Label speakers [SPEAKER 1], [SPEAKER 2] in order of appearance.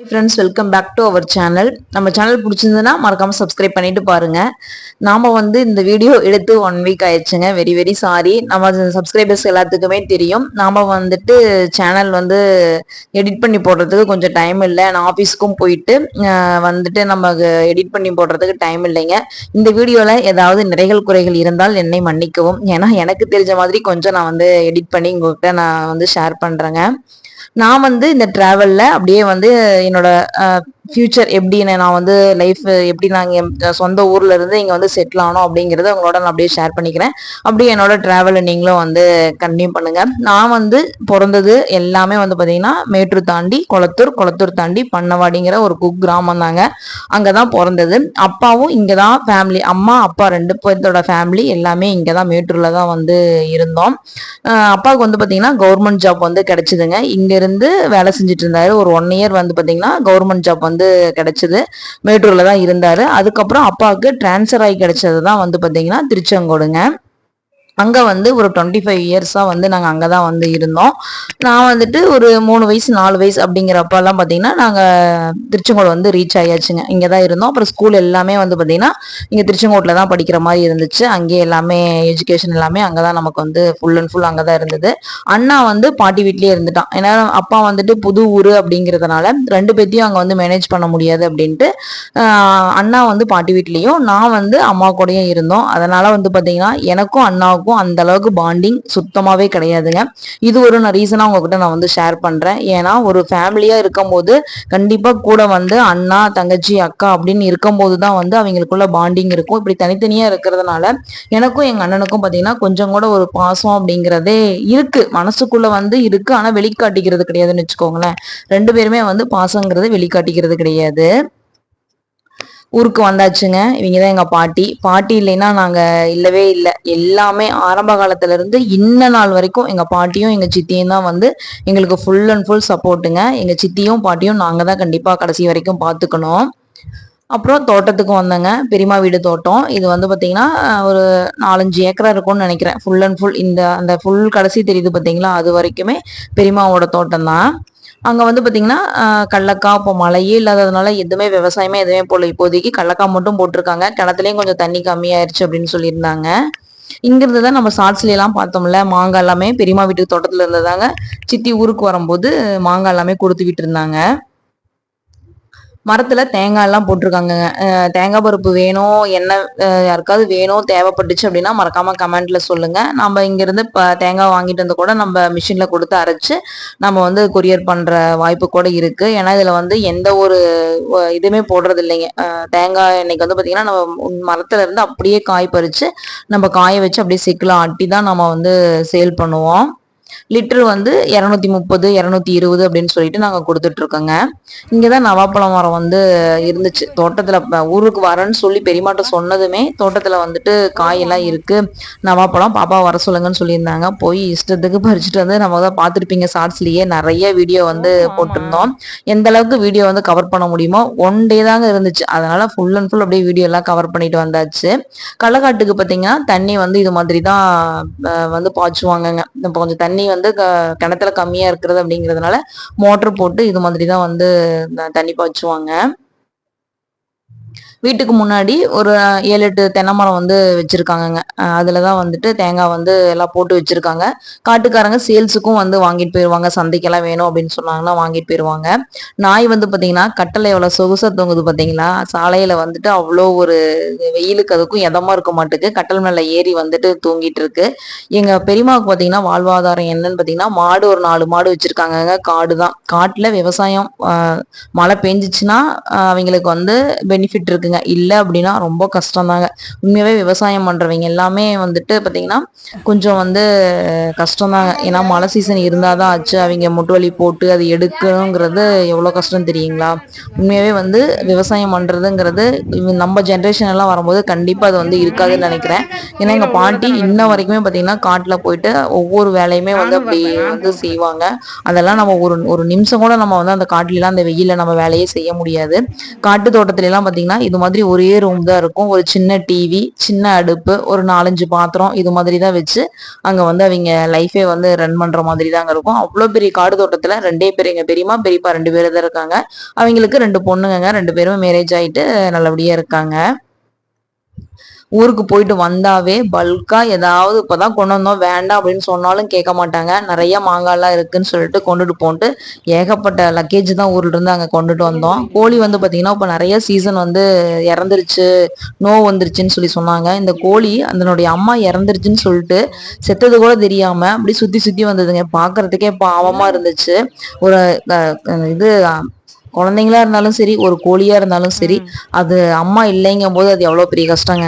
[SPEAKER 1] Hi friends welcome back to our channel நம்ம channel பிடிச்சிருந்ததுன்னா மறக்காமல் சப்ஸ்கிரைப் பண்ணிட்டு பாருங்க. நாம வந்து இந்த வீடியோ எடுத்து ஒன் வீக் ஆயிடுச்சுங்க. வெரி வெரி சாரி நம்ம சப்ஸ்கிரைபர்ஸ் எல்லாத்துக்குமே தெரியும். நாம வந்துட்டு சேனல் வந்து எடிட் பண்ணி போடுறதுக்கு கொஞ்சம் டைம் இல்லை. நான் ஆஃபீஸ்க்கும் போயிட்டு வந்துட்டு நம்ம எடிட் பண்ணி போடுறதுக்கு டைம் இல்லைங்க. இந்த வீடியோவில் ஏதாவது நிறைகள் குறைகள் இருந்தால் என்னை மன்னிக்கவும். ஏன்னா எனக்கு தெரிஞ்ச மாதிரி கொஞ்சம் நான் வந்து எடிட் பண்ணி உங்கள்கிட்ட நான் வந்து ஷேர் பண்ணுறேங்க நான் வந்து இந்த ட்ராவலில் அப்படியே வந்து என்னோட ஃப்யூச்சர் எப்படின்னு நான் வந்து லைஃப் எப்படி நாங்கள் சொந்த ஊர்ல இருந்து இங்கே வந்து செட்டில் ஆனோம் அப்படிங்கிறத உங்களோட நான் அப்படியே ஷேர் பண்ணிக்கிறேன். அப்படியே என்னோட ட்ராவலை நீங்களும் வந்து கண்டினியூ பண்ணுங்க. நான் வந்து பிறந்தது எல்லாமே வந்து பார்த்தீங்கன்னா மேட்டூர் தாண்டி குளத்தூர் குளத்தூர் தாண்டி பண்ணவாடிங்கிற ஒரு குக் கிராமம் தாங்க. அங்கே தான் பிறந்தது. அப்பாவும் இங்கே தான் ஃபேமிலி அம்மா அப்பா ரெண்டு பேர்த்தோட ஃபேமிலி எல்லாமே இங்கே தான் மேட்டூரில் தான் வந்து இருந்தோம். அப்பாவுக்கு வந்து பார்த்தீங்கன்னா கவர்மெண்ட் ஜாப் வந்து கிடைச்சிதுங்க. இங்கேருந்து வேலை செஞ்சுட்டு இருந்தாரு. ஒரு ஒன் இயர் வந்து பார்த்தீங்கன்னா கவர்மெண்ட் ஜாப் வந்து வந்து கிடைச்சது. மேட்டூர்ல தான் இருந்தாரு. அதுக்கப்புறம் அப்பாவுக்கு டிரான்ஸ்ஃபர் ஆகி கிடைச்சது தான் வந்து பார்த்தீங்கன்னா திருச்செங்கோடுங்க. அங்கே வந்து ஒரு டுவெண்ட்டி ஃபைவ் இயர்ஸாக வந்து நாங்கள் அங்கே தான் வந்து இருந்தோம். நான் வந்துட்டு ஒரு மூணு வயசு நாலு வயசு அப்படிங்கிறப்பெல்லாம் பார்த்தீங்கன்னா நாங்கள் திருச்செங்கோடு வந்து ரீச் ஆயாச்சுங்க. இங்கே தான் இருந்தோம். அப்புறம் ஸ்கூல் எல்லாமே வந்து பார்த்தீங்கன்னா இங்கே திருச்செங்கோட்டில் தான் படிக்கிற மாதிரி இருந்துச்சு. அங்கேயே எல்லாமே எஜுகேஷன் எல்லாமே அங்கே தான் நமக்கு வந்து ஃபுல் அண்ட் ஃபுல் அங்கே தான் இருந்தது. அண்ணா வந்து பாட்டி வீட்லேயே இருந்துட்டான். ஏன்னா அப்பா வந்துட்டு புது ஊர் அப்படிங்கிறதுனால ரெண்டு பேர்த்தையும் அங்கே வந்து மேனேஜ் பண்ண முடியாது அப்படின்ட்டு அண்ணா வந்து பாட்டி வீட்லேயும் நான் வந்து அம்மா கூடயும் இருந்தோம். அதனால் வந்து பார்த்தீங்கன்னா எனக்கும் அண்ணாவுக்கும் எனக்கும் அந்த அளவுக்கு பாண்டிங் சுத்தமாவே கிடையாதுங்க. இது ஒரு நான் ரீசனா உங்ககிட்ட நான் வந்து ஷேர் பண்றேன். ஏன்னா ஒரு ஃபேமிலியா இருக்கும் போது கண்டிப்பா கூட வந்து அண்ணா தங்கச்சி அக்கா அப்படின்னு இருக்கும் போதுதான் வந்து அவங்களுக்குள்ள பாண்டிங் இருக்கும். இப்படி தனித்தனியா இருக்கிறதுனால எனக்கும் எங்க அண்ணனுக்கும் பாத்தீங்கன்னா கொஞ்சம் கூட ஒரு பாசம் அப்படிங்கிறதே இருக்கு. மனசுக்குள்ள வந்து இருக்கு. ஆனா வெளிக்காட்டிக்கிறது கிடையாதுன்னு வச்சுக்கோங்களேன். ரெண்டு பேருமே வந்து பாசங்கிறது வெளிக்காட்டிக்கிறது கிடையாது. ஊருக்கு வந்தாச்சுங்க. இவங்க தான் எங்கள் பாட்டி. பாட்டி இல்லைன்னா நாங்கள் இல்லவே இல்லை. எல்லாமே ஆரம்ப காலத்துலேருந்து இன்ன நாள் வரைக்கும் எங்கள் பாட்டியும் எங்கள் சித்தியும் தான் வந்து எங்களுக்கு ஃபுல் அண்ட் ஃபுல் சப்போர்ட்டுங்க எங்கள் சித்தியும் பாட்டியும் நாங்கள் தான் கண்டிப்பாக கடைசி வரைக்கும் பார்த்துக்கணும் அப்புறம் தோட்டத்துக்கு வந்தேங்க. பெரியமா வீடு தோட்டம். இது வந்து பார்த்தீங்கன்னா ஒரு நாலஞ்சு ஏக்கரா இருக்கும்னு நினைக்கிறேன். ஃபுல் அண்ட் ஃபுல் இந்த அந்த ஃபுல் கடைசி தெரியுது பார்த்தீங்களா அது வரைக்குமே பெரியமாவோட தோட்டம் தான் அங்கே வந்து பார்த்தீங்கன்னா கடலக்காய் இப்போ மழையே இல்லாததுனால எதுவுமே விவசாயமே எதுவுமே போல. இப்போதைக்கு கடலக்காய் மட்டும் போட்டிருக்காங்க. கிணத்துலையும் கொஞ்சம் தண்ணி கம்மியாயிருச்சு அப்படின்னு சொல்லியிருந்தாங்க. இங்கிருந்து தான் நம்ம ஷார்ட்ஸ்ல எல்லாம் பார்த்தோம்ல மாங்காய் எல்லாமே பெரியமா வீட்டுக்கு தோட்டத்துல இருந்ததாங்க. சித்தி ஊருக்கு வரும்போது மாங்காய் எல்லாமே கொடுத்து விட்டு இருந்தாங்க மரத்துல தேங்காய் எல்லாம் போட்டிருக்காங்க தேங்காய் பருப்பு வேணும் என்ன யாருக்காவது வேணும் தேவைப்பட்டுச்சு அப்படின்னா மறக்காம கமெண்ட்ல சொல்லுங்க. நம்ம இங்கிருந்து இப்போ தேங்காய் வாங்கிட்டு வந்து கூட நம்ம மிஷின்ல கொடுத்து அரைச்சு நம்ம வந்து கொரியர் பண்ற வாய்ப்பு கூட இருக்கு. ஏன்னா இதுல வந்து எந்த ஒரு இதுவுமே போடுறது இல்லைங்க. தேங்காய் இன்னைக்கு வந்து பாத்தீங்கன்னா நம்ம மரத்துல இருந்து அப்படியே காய் பறிச்சு நம்ம காய வச்சு அப்படியே சிக்கலாம் ஆட்டி தான் நம்ம வந்து சேல் பண்ணுவோம். லிட்டர் வந்து இரநூத்தி முப்பது இரநூத்தி இருபது அப்படின்னு சொல்லிட்டு நாங்கள் கொடுத்துட்டு இருக்கோங்க இங்கதான் நவாப்பழம் மரம் வந்து இருந்துச்சு. தோட்டத்துல ஊருக்கு வரேன்னு சொல்லி பெரியமாட்ட சொன்னதுமே தோட்டத்துல வந்துட்டு காயெல்லாம் இருக்கு. நவாப்பழம் பாப்பா வர சொல்லுங்கன்னு சொல்லியிருந்தாங்க. போய் இஷ்டத்துக்கு பறிச்சுட்டு வந்து நம்ம தான் பார்த்துருப்பீங்க ஷார்ட்ஸ்லயே. நிறைய வீடியோ வந்து போட்டிருந்தோம். எந்த அளவுக்கு வீடியோ வந்து கவர் பண்ண முடியுமோ ஒன் டே தாங்க இருந்துச்சு. அதனால ஃபுல் அண்ட் ஃபுல் அப்படியே வீடியோ எல்லாம் கவர் பண்ணிட்டு வந்தாச்சு. களக்காட்டுக்கு பார்த்தீங்கன்னா தண்ணி வந்து இது மாதிரி தான் வந்து பாய்ச்சுவாங்கங்க. இப்போ கொஞ்சம் தண்ணி தண்ணி வந்து கிணத்துல கம்மியா இருக்கிறது அப்படிங்கிறதுனால மோட்டர் போட்டு இது மாதிரி தான் வந்து தண்ணி பாய்ச்சுவாங்க. வீட்டுக்கு முன்னாடி ஒரு ஏழு எட்டு தென்னை மரம் வந்து வச்சிருக்காங்கங்க. அதுல தான் வந்துட்டு தேங்காய் வந்து எல்லாம் போட்டு வச்சிருக்காங்க. காட்டுக்காரங்க சேல்ஸுக்கும் வந்து வாங்கிட்டு போயிடுவாங்க சந்தைக்கெல்லாம் வேணும் அப்படின்னு சொன்னாங்கன்னா வாங்கிட்டு போயிடுவாங்க நாய் வந்து பாத்தீங்கன்னா கட்டளை எவ்வளவு சொகுசா தொங்குது பாத்தீங்களா? சாலையில வந்துட்டு அவ்வளோ ஒரு வெயிலுக்கு அதுக்கும் எதமாக இருக்க மாட்டுக்கு. கட்டல் மேல ஏறி வந்துட்டு தூங்கிட்டு இருக்கு. எங்க பெரியமாவுக்கு பாத்தீங்கன்னா வாழ்வாதாரம் என்னன்னு பாத்தீங்கன்னா மாடு ஒரு நாலு மாடு வச்சிருக்காங்க காடு தான் காட்டுல விவசாயம் மழை பெஞ்சிச்சுன்னா அவங்களுக்கு வந்து பெனிஃபிட் இருக்கு இருக்குங்க இல்லை அப்படின்னா ரொம்ப கஷ்டம் தாங்க உண்மையாவே விவசாயம் பண்றவங்க எல்லாமே வந்துட்டு பாத்தீங்கன்னா கொஞ்சம் வந்து கஷ்டம் தாங்க ஏன்னா மழை சீசன் இருந்தாதான் ஆச்சு. அவங்க முட்டு வலி போட்டு அது எடுக்கணுங்கிறது எவ்வளவு கஷ்டம் தெரியுங்களா? உண்மையாவே வந்து விவசாயம் பண்றதுங்கிறது நம்ம ஜென்ரேஷன் எல்லாம் வரும்போது கண்டிப்பா அது வந்து இருக்காதுன்னு நினைக்கிறேன். ஏன்னா எங்க பாட்டி இன்ன வரைக்குமே பாத்தீங்கன்னா காட்டுல போயிட்டு ஒவ்வொரு வேலையுமே வந்து அப்படி வந்து செய்வாங்க. அதெல்லாம் நம்ம ஒரு ஒரு நிமிஷம் கூட நம்ம வந்து அந்த காட்டுல அந்த வெயில நம்ம வேலையே செய்ய முடியாது. காட்டு தோட்டத்துல எல்லாம் பாத்தீங்கன்னா இது மாதிரி ஒரே ரூம் தான் இருக்கும். ஒரு சின்ன டிவி சின்ன அடுப்பு ஒரு நாலஞ்சு பாத்திரம் இது மாதிரி தான் வச்சு அங்கே வந்து அவங்க லைஃபே வந்து ரன் பண்ணுற மாதிரி தாங்க இருக்கும். அவ்வளோ பெரிய காடு தோட்டத்தில் ரெண்டே பேர் எங்கள் பெரியம்மா பெரியப்பா ரெண்டு பேர் தான் இருக்காங்க. அவங்களுக்கு ரெண்டு பொண்ணுங்க ரெண்டு பேரும் மேரேஜ் ஆகிட்டு நல்லபடியாக இருக்காங்க. ஊருக்கு போயிட்டு வந்தாவே பல்கா ஏதாவது இப்பதான் கொண்டு வந்தோம். வேண்டாம் அப்படின்னு சொன்னாலும் கேட்க மாட்டாங்க. நிறைய மாங்காய்லாம் இருக்குன்னு சொல்லிட்டு கொண்டுட்டு போன்ட்டு ஏகப்பட்ட லக்கேஜ் தான் ஊர்ல இருந்து அங்க கொண்டுட்டு வந்தோம். கோழி வந்து பாத்தீங்கன்னா இப்ப நிறைய சீசன் வந்து இறந்துருச்சு. நோ வந்துருச்சுன்னு சொல்லி சொன்னாங்க. இந்த கோழி அதனுடைய அம்மா இறந்துருச்சுன்னு சொல்லிட்டு செத்தது கூட தெரியாம அப்படி சுத்தி சுத்தி வந்ததுங்க. பாக்குறதுக்கே பாவமா இருந்துச்சு. ஒரு இது குழந்தைங்களா இருந்தாலும் சரி ஒரு கோழியா இருந்தாலும் சரி அது அம்மா இல்லைங்கும் போது அது எவ்வளவு பெரிய கஷ்டங்க.